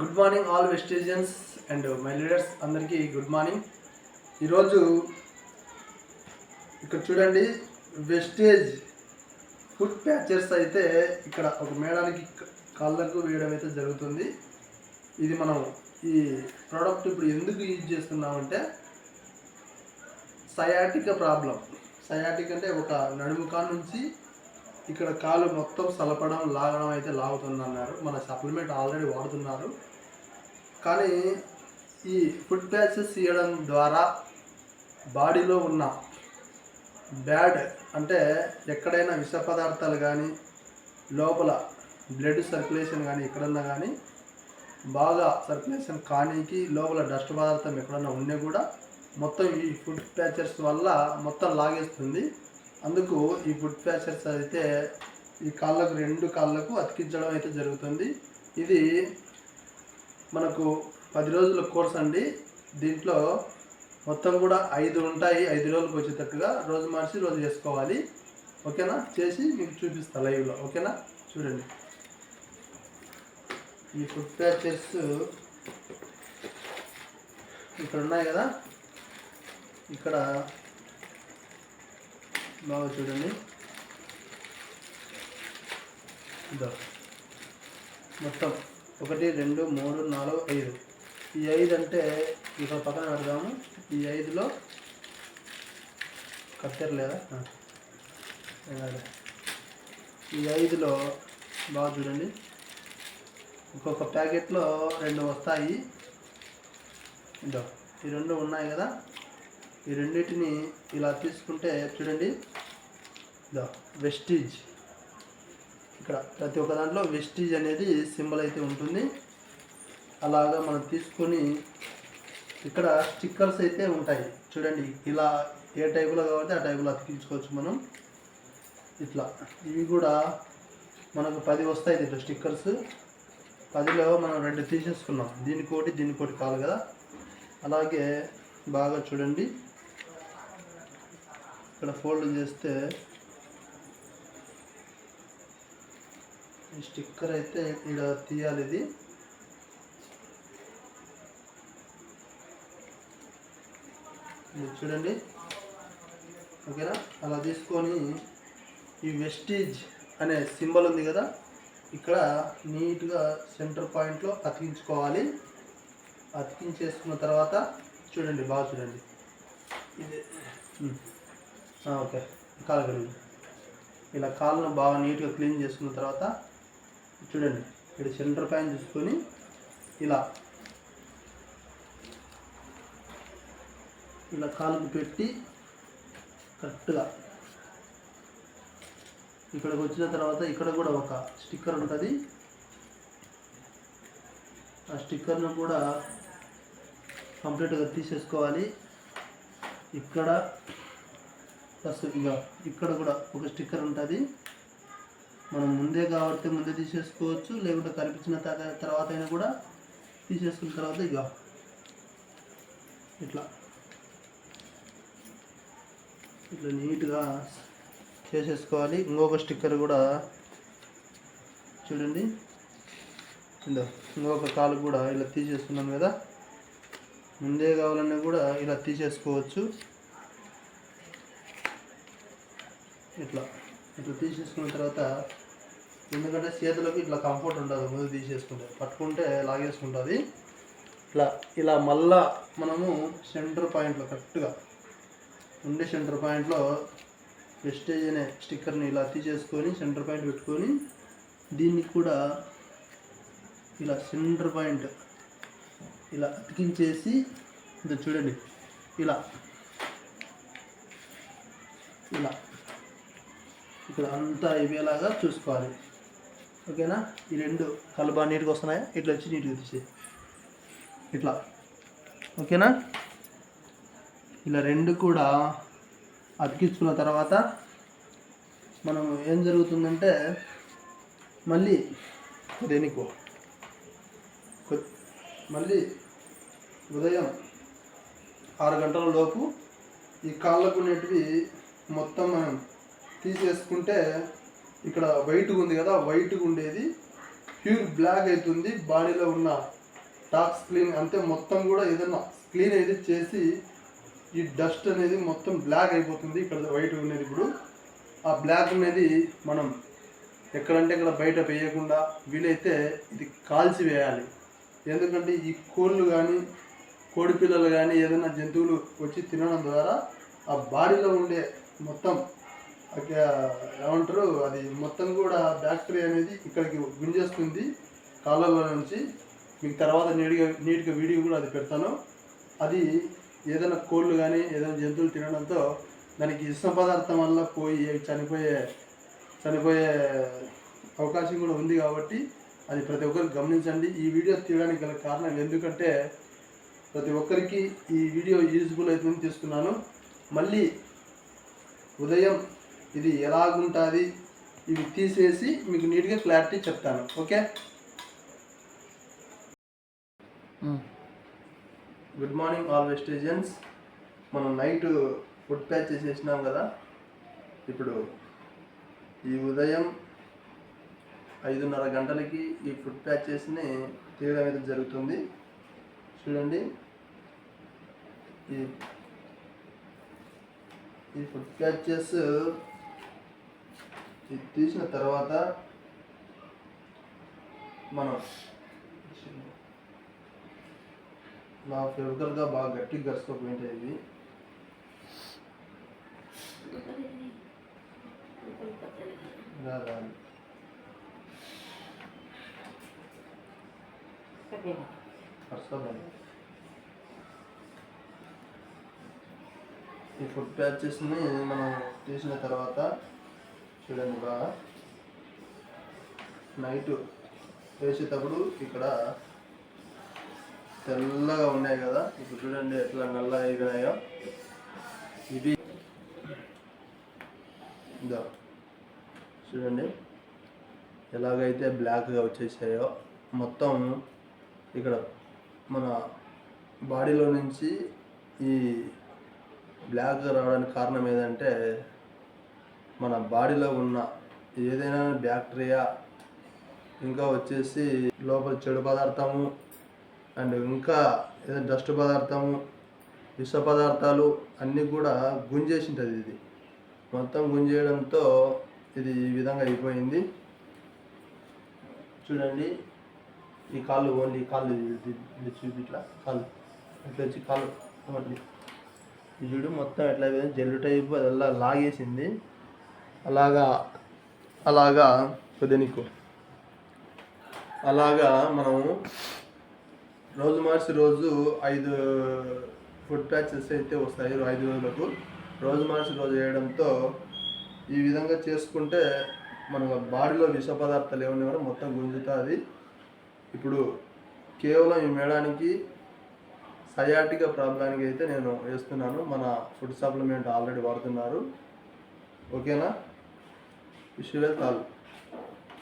Good morning all vestigians and my leaders అందరికీ good morning. ఈరోజు ఇక్కడ చూడండి వెస్టేజ్ ఫుడ్ ప్యాచర్స్ అయితే ఇక్కడ ఒక మేడానికి కాళ్ళకు వేయడం అయితే జరుగుతుంది. ఇది మనం ఈ ప్రోడక్ట్ ఇప్పుడు ఎందుకు యూజ్ చేస్తున్నామంటే సయాటిక ప్రాబ్లం సయాటిక్ అంటే ఒక నడుము కాడ నుంచి ఇక్కడ కాలు మొత్తం సలపడం లాగడం అయితే లాగుతుంది అన్నారు మన సప్లిమెంట్ ఆల్రెడీ వాడుతున్నారు. కానీ ఈ ఫుడ్ ప్యాచెస్ ఇవ్వడం ద్వారా బాడీలో ఉన్న బ్యాడ్ అంటే ఎక్కడైనా విష పదార్థాలు కానీ లోపల బ్లడ్ సర్క్యులేషన్ కానీ ఎక్కడన్నా కానీ బాగా సర్క్యులేషన్ కానీకి లోపల డస్ట్ పదార్థం ఎక్కడన్నా ఉన్నా కూడా మొత్తం ఈ ఫుడ్ ప్యాచర్స్ వల్ల మొత్తం లాగేస్తుంది. అందుకు ఈ ఫుడ్ ప్యాచర్స్ అయితే ఈ కాళ్ళకు రెండు కాళ్ళకు అతికించడం అయితే జరుగుతుంది. ఇది మనకు పది రోజుల కోర్స్ అండి. దీంట్లో మొత్తం కూడా ఐదు ఉంటాయి. ఐదు రోజులకు వచ్చేటట్టుగా రోజు మార్చి రోజు చేసుకోవాలి. ఓకేనా? చేసి మీకు చూపిస్తా లైవ్లో. ఓకేనా? చూడండి. ఈ ఫుడ్ ప్యాచెస్ ఇక్కడ ఉన్నాయి కదా? ఇక్కడ బాగా చూడండి. ఇదో. మొత్తం ఒకటి రెండు మూడు నాలుగు ఐదు. ఈ ఐదు అంటే ఇక్కడ పక్కన పెడదాము. ఈ ఐదులో కత్తెర లేదా? ఈ ఐదులో బాగా చూడండి. ఒక్కొక్క ప్యాకెట్లో రెండు వస్తాయి. ఇదో. ఈ రెండు ఉన్నాయి కదా? ఈ రెండింటిని ఇలా తీసుకుంటే చూడండి. ద వెస్టీజ్ ఇక్కడ ప్రతి ఒక్క దాంట్లో వెస్టీజ్ అనేది సింబల్ అయితే ఉంటుంది. అలాగా మనం తీసుకొని ఇక్కడ స్టిక్కర్స్ అయితే ఉంటాయి. చూడండి ఇలా ఏ టైపులో కావాలంటే ఆ టైపులో అతికించుకోవచ్చు మనం. ఇట్లా. ఇవి కూడా మనకు పది వస్తాయి దీంట్లో స్టిక్కర్స్ పదిలో మనం రెండు తీసేసుకున్నాం. దీనికోటి దీనికోటి కాదు కదా. అలాగే బాగా చూడండి. ఇక్కడ ఫోల్డ్ చేస్తే ఈ స్టిక్కర్ అయితే ఇక్కడ తీయాలి ఇది. చూడండి. ఓకేనా? అలా తీసుకొని ఈ వెస్టీజ్ అనే సింబల్ ఉంది కదా ఇక్కడ నీట్గా సెంటర్ పాయింట్లో అతికించుకోవాలి. అతికించేసుకున్న తర్వాత చూడండి బాగా చూడండి. ఇది ఓకే. కాలు కడిగి. ఇలా కాళ్ళను బాగా నీట్గా క్లీన్ చేసుకున్న తర్వాత చూడండి ఇక్కడ సెంటర్ ప్యాన్ చూసుకొని ఇలా ఇలా కాలుకు పెట్టి కరెక్ట్గా ఇక్కడికి వచ్చిన తర్వాత ఇక్కడ కూడా ఒక స్టిక్కర్ ఉంటుంది. ఆ స్టిక్కర్ను కూడా కంప్లీట్గా తీసేసుకోవాలి. ఇక్కడ ప్లస్ ఇక ఇక్కడ కూడా ఒక స్టిక్కర్ ఉంటుంది. మనం ముందే కాబట్టి ముందే తీసేసుకోవచ్చు లేకుంటే కనిపించిన తర్వాత అయినా కూడా తీసేసుకున్న తర్వాత ఇక ఇట్లా. ఇట్లా నీట్గా చేసేసుకోవాలి. ఇంకొక స్టిక్కర్ కూడా చూడండి. ఇందో ఇంకొక కాలు కూడా ఇలా తీసేసుకున్నాం కదా. ముందే కావాలన్నా కూడా ఇలా తీసేసుకోవచ్చు. ఇట్లా ఇట్లా తీసేసుకున్న తర్వాత ఎందుకంటే చేతులకు ఇట్లా కంఫర్ట్ ఉండదు ముందు తీసేసుకుంటే. పట్టుకుంటే లాగేసుకుంటుంది. ఇట్లా ఇలా మళ్ళా మనము సెంటర్ పాయింట్లో కరెక్ట్గా ఉండే సెంటర్ పాయింట్లో వెస్టేజ్ అనే స్టిక్కర్ని ఇలా తీసేసుకొని సెంటర్ పాయింట్ పెట్టుకొని దీనికి కూడా ఇలా సెంటర్ పాయింట్ ఇలా అతికించేసి ఇది చూడండి ఇలా ఇక్కడ అంతా ఇవేలాగా చూసుకోవాలి. ఓకేనా? ఈ రెండు కళ్ళు బాగా నీట్గా వస్తున్నాయా? ఇట్లా వచ్చి నీట్గా తీసే ఇట్లా. ఓకేనా? ఇలా రెండు కూడా అతికించుకున్న తర్వాత మనం ఏం జరుగుతుందంటే మళ్ళీ దేనికో కొ- మళ్ళీ ఉదయం ఆరు గంటల లోపు ఈ కాళ్ళకు ఉండేటివి మొత్తం మనం తీసేసుకుంటే ఇక్కడ వైట్గా ఉంది కదా వైట్గా ఉండేది. ప్యూర్ బ్లాక్ అవుతుంది బాడీలో ఉన్న టాక్స్ క్లీన్ అంటే మొత్తం కూడా ఏదైనా క్లీన్ అయితే చేసి ఈ డస్ట్ అనేది మొత్తం బ్లాక్ అయిపోతుంది. ఇక్కడ వైట్ ఉండేది ఇప్పుడు. ఆ బ్లాక్ అనేది మనం ఎక్కడంటే ఇక్కడ బయట వేయకుండా వీలైతే ఇది కాల్చి వేయాలి. ఎందుకంటే ఈ కోళ్ళు కానీ కోడి పిల్లలు కానీ ఏదైనా జంతువులు వచ్చి తినడం ద్వారా ఆ బాడీలో ఉండే మొత్తం ఏమంటారు అది మొత్తం కూడా బ్యాక్టీరియా అనేది ఇక్కడికి గుంజేస్తుంది కాళ్ళలో నుంచి. మీకు తర్వాత నీట్గా నీట్గా వీడియో కూడా అది పెడతాను. అది ఏదైనా కోళ్ళు కానీ ఏదైనా జంతువులు తినడంతో దానికి ఇష్ట పదార్థం వల్ల పోయి చనిపోయే చనిపోయే అవకాశం కూడా ఉంది కాబట్టి అది ప్రతి ఒక్కరు గమనించండి. ఈ వీడియో తీయడానికి గల కారణం ఎందుకంటే ప్రతి ఒక్కరికి ఈ వీడియో యూజ్ఫుల్ అవుతుందని తీసుకున్నాను. మళ్ళీ ఉదయం ఇది ఎలాగుంటుంది? ఇవి తీసేసి మీకు నీట్గా క్లారిటీ చెప్తాను. Okay? Good morning all vestigians మనం నైట్ ఫుడ్ ప్యాచ్ చేసేసినాం కదా. ఇప్పుడు ఈ ఉదయం ఐదున్నర గంటలకి ఈ ఫుడ్ ప్యాచెస్ని తీయడం అయితే జరుగుతుంది. చూడండి. ఈ ఈ ఫుడ్ ప్యాచెస్ తీసిన తర్వాత మనం నా ఫెవికల్గా బాగా గట్టిగా గరుచుకోకపోయింటాయి ఇది. రాదు ఈ ఫుడ్ ప్యాచెస్ని మనం తీసిన తర్వాత చూడండి బాగా నైట్ వేసేటప్పుడు ఇక్కడ తెల్లగా ఉన్నాయి కదా. ఇప్పుడు చూడండి ఎట్లా నల్ల అయినాయో ఇది ఇదో. చూడండి ఎలాగైతే బ్లాక్గా వచ్చేసాయో. మొత్తం ఇక్కడ మన బాడీలో నుంచి ఈ బ్లాక్గా రావడానికి కారణం ఏదంటే మన బాడీలో ఉన్న ఏదైనా బ్యాక్టీరియా ఇంకా వచ్చేసి లోపల చెడు పదార్థము అండ్ ఇంకా ఏదైనా డస్ట్ పదార్థము విష పదార్థాలు అన్నీ కూడా గుంజేసింటుంది ఇది. మొత్తం గుంజేయడంతో ఇది ఈ విధంగా అయిపోయింది. చూడండి. ఈ కాళ్ళు ఓన్లీ కాళ్ళు చూపి ఇట్లా కాళ్ళు. ఇట్లా వచ్చి కాళ్ళు చూడు మొత్తం ఎట్లా అయిపోయింది జెల్లు టైపు అదల్లా లాగేసింది. అలాగా అలాగా కొద్దిగా నీకు అలాగా మనం రోజు మార్చి రోజు ఐదు ఫుడ్ ప్యాచెస్ అయితే వస్తాయి ఐదు రోజులకు. రోజు మార్చి రోజు వేయడంతో ఈ విధంగా చేసుకుంటే మన బాడీలో విష పదార్థాలు ఏమన్నా కూడా మొత్తం గుంజుతుంది. ఇప్పుడు కేవలం ఈ మేడానికి సయాటిక ప్రాబ్లానికి అయితే నేను వేస్తున్నాను. మన ఫుడ్ సప్లిమెంట్ ఆల్రెడీ వాడుతున్నారు. ఓకేనా? విషయాలు కాదు